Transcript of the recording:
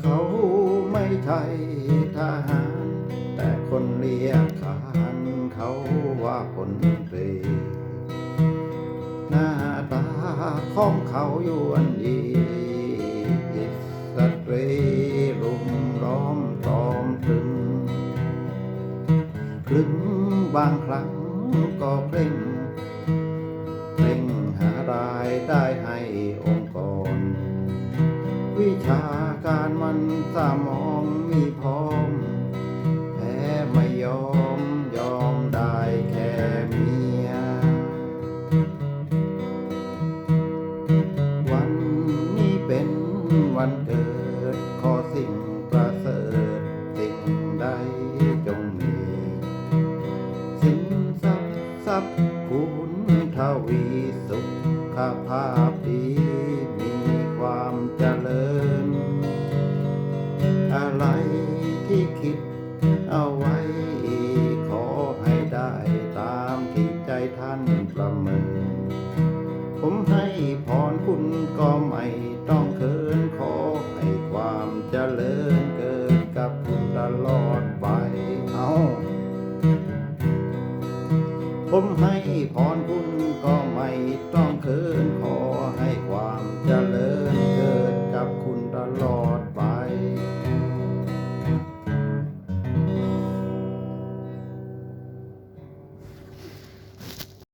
เขาไม่ใช่ทหาร แต่คนเรียกขานเขาว่าคนตรีหน้าตาของเขาอยู่อันดีสตรีรุมร้อมตอมถึงคลึงบางครั้งก็เคร่ง ได้ให้องค์กร วิชาการมันสมองมีพร้อม แพ้ไม่ยอมยอมได้แค่เมีย วันนี้เป็นวันเกิดขอสิ่ง คุณทวีสุขภาพดีมีความเจริญ อะไรที่คิดเอาไว้ขอให้ได้ตามที่ใจท่านประเมิน ผมให้พรคุณก็ไม่ต้องเคินขอให้ความเจริญ ผมให้พรคุณก็ไม่ต้องเคินขอให้ความเจริ